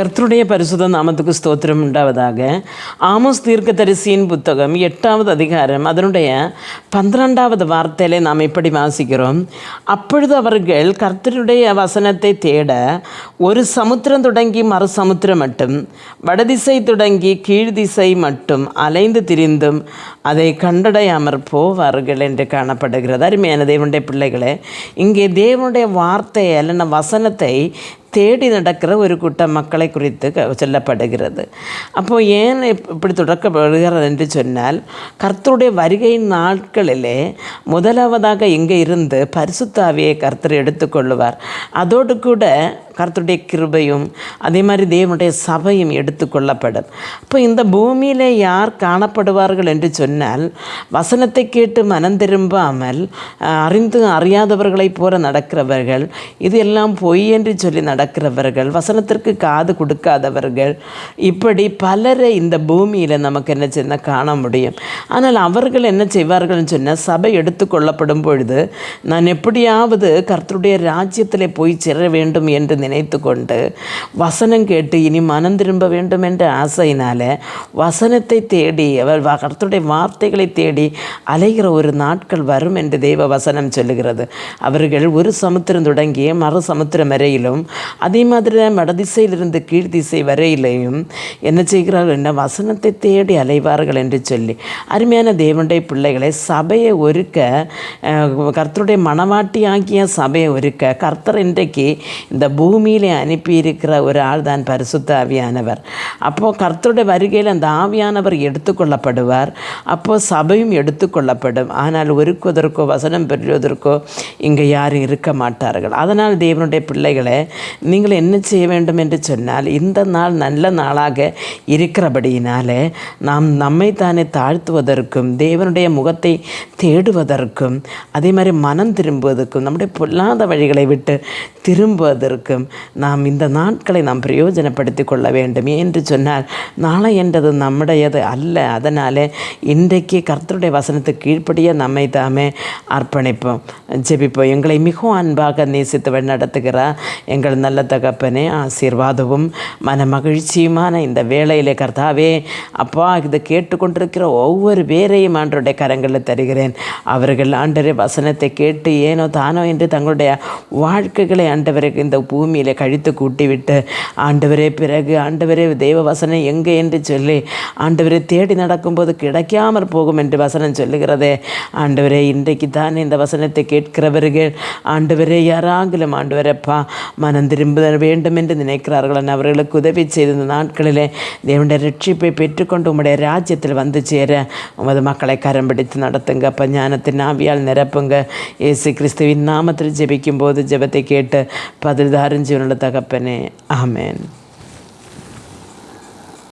கர்த்தருடைய பரிசுத நாமத்துக்கு ஸ்தோத்திரம் உண்டாவதாக. ஆமோஸ் தீர்க்கதரிசியின் புத்தகம் எட்டாவது அதிகாரம் அதனுடைய பன்னிரெண்டாவது வார்த்தையிலே நாம் இப்படி வாசிக்கிறோம். அப்பொழுது அவர்கள் கர்த்தருடைய வசனத்தை தேட ஒரு சமுத்திரம் தொடங்கி மறு சமுத்திரம் மட்டும் வடதிசை தொடங்கி கீழ்திசை மட்டும் அலைந்து திரிந்தும் அதை கண்டடையாமற் போவார்கள் என்று காணப்படுகிறது. அருமையான தேவனுடைய பிள்ளைகளே இங்கே தேவனுடைய வார்த்தையை அல்லன வசனத்தை தேடி நடக்கிற ஒரு கூட்டம் மக்களை குறித்து சொல்லப்படுகிறது. அப்போது ஏன் இப்படி தொடக்கப்படுகிறது என்று சொன்னால் கர்த்தருடைய வருகை நாட்களிலே முதலாவதாக இங்கே இருந்து பரிசுத்தாவியை கர்த்தர் எடுத்துக்கொள்ளுவார் அதோடு கூட கருத்துடைய கிருபையும் அதே மாதிரி தேவனுடைய சபையும் எடுத்துக்கொள்ளப்படும் அப்போ இந்த பூமியில் யார் காணப்படுவார்கள் என்று சொன்னால் வசனத்தை கேட்டு மனம் திரும்பாமல் அறிந்து அறியாதவர்களைப் போல நடக்கிறவர்கள் இது எல்லாம் பொய் என்று சொல்லி நடக்கிறவர்கள் வசனத்திற்கு காது கொடுக்காதவர்கள் இப்படி பலரை இந்த பூமியில் நமக்கு என்ன செய்ய காண முடியும். ஆனால் அவர்கள் என்ன செய்வார்கள்னு சொன்னால் சபை எடுத்துக்கொள்ளப்படும் பொழுது நான் எப்படியாவது கர்த்தருடைய ராஜ்யத்தில் போய் சேர வேண்டும் என்று நினைத்து கொண்டு வசனம் கேட்டு இனி மனம் திரும்ப வேண்டும் என்ற ஆசையினால வசனத்தை தேடி அவர் வ- கர்த்தருடைய வார்த்தைகளை தேடி அலைகிற ஒரு நாட்கள் வரும் என்று தெய்வ வசனம் சொல்லுகிறது. அவர்கள் ஒரு சமுத்திரம் தொடங்கிய மறு சமுத்திரம் வரையிலும் அதே மாதிரி வடதிசையிலிருந்து கீழ் திசை வரையிலையும் என்ன செய்கிறார்கள் என்ன வசனத்தை தேடி அலைவார்கள் என்று சொல்லி அருமையான தேவனுடைய பிள்ளைகளை சபையை ஒருக்க கர்த்தருடைய மனவாட்டி ஆகிய சபையை ஒருக்க கர்த்தர் இன்றைக்கு இந்த பூமி பூமியிலே அனுப்பியிருக்கிற ஒரு ஆள் தான் பரிசுத்த ஆவியானவர் அப்போது கர்த்தருடைய வருகையில் அந்த ஆவியானவர் எடுத்துக்கொள்ளப்படுவார் அப்போது சபையும் எடுத்துக்கொள்ளப்படும் ஆனால் ஒருக்குவதற்கோ வசனம் பெறுவதற்கோ இங்கே யாரும் இருக்க மாட்டார்கள் அதனால் தேவனுடைய பிள்ளைகளை நீங்கள் என்ன செய்ய வேண்டும் என்று சொன்னால் இந்த நாள் நல்ல நாளாக இருக்கிறபடியினாலே நாம் நம்மை தானே தாழ்த்துவதற்கும் தேவனுடைய முகத்தை தேடுவதற்கும் அதே மாதிரி மனம் திரும்புவதற்கும் நம்முடைய பொல்லாத வழிகளை விட்டு திரும்புவதற்கும் நாம் இந்த நாட்களை நாம் பிரயோஜனப்படுத்தி கொள்ள வேண்டும். என்று சொன்னால் நாளை என்றது நம்முடையது அல்ல. அதனால் இன்றைக்கு கர்த்தருடைய வசனத்துக்கு கீழ்ப்படிய நம்மை தாமே அர்ப்பணிப்போம். ஜெபிப்போம். எங்களை மிகவும் அன்பாக நேசித்து நடத்துகிறார். எங்கள் நல்ல தகப்பனே ஆசீர்வாதமும் மன மகிழ்ச்சியுமான இந்த வேளையிலே கர்த்தாவே அப்பா இதை கேட்டுக்கொண்டிருக்கிற ஒவ்வொரு பேரையும் ஆண்டருடைய கரங்களில் தருகிறேன். அவர்கள் ஆண்டரை வசனத்தை கேட்டு ஏனோ தானோ என்று தங்களுடைய வாழ்க்கைகளை ஆண்டவருக்கு இந்த பூமியில் கழித்து கூட்டிவிட்டு ஆண்டவரே பிறகு ஆண்டவரே தெய்வ வசனம் எங்கே? என்று சொல்லி ஆண்டவரே தேடி நடக்கும்போது கிடைக்காமற் போகும் என்று வசனம் சொல்லுகிறதே. ஆண்டவரே இன்றைக்கு தான் இந்த வசனத்தை கேட்கிறவர்கள் ஆண்டவரே யாராங்கிலும் ஆண்டவரப்பா மனம் திரும்ப வேண்டும் என்று நினைக்கிறார்கள். அவர்களுக்கு உதவி செய்த இந்த நாட்களிலே தேவனுடைய ரட்சிப்பை பெற்றுக்கொண்டு உம்முடைய ராஜ்யத்தில் வந்து சேர உமது மக்களை கரம் பிடித்து நடத்துங்க. அப்போ ஞானத்தின் ஆவியால் நிரப்புங்க. இயேசு கிறிஸ்துவின் நாமத்தில் ஜெபிக்கும் போது ஜெபத்தை கேட்டு അനുഗ്രഹം ചെയ്യണുള്ള തകപ്പനെ. ആമേൻ.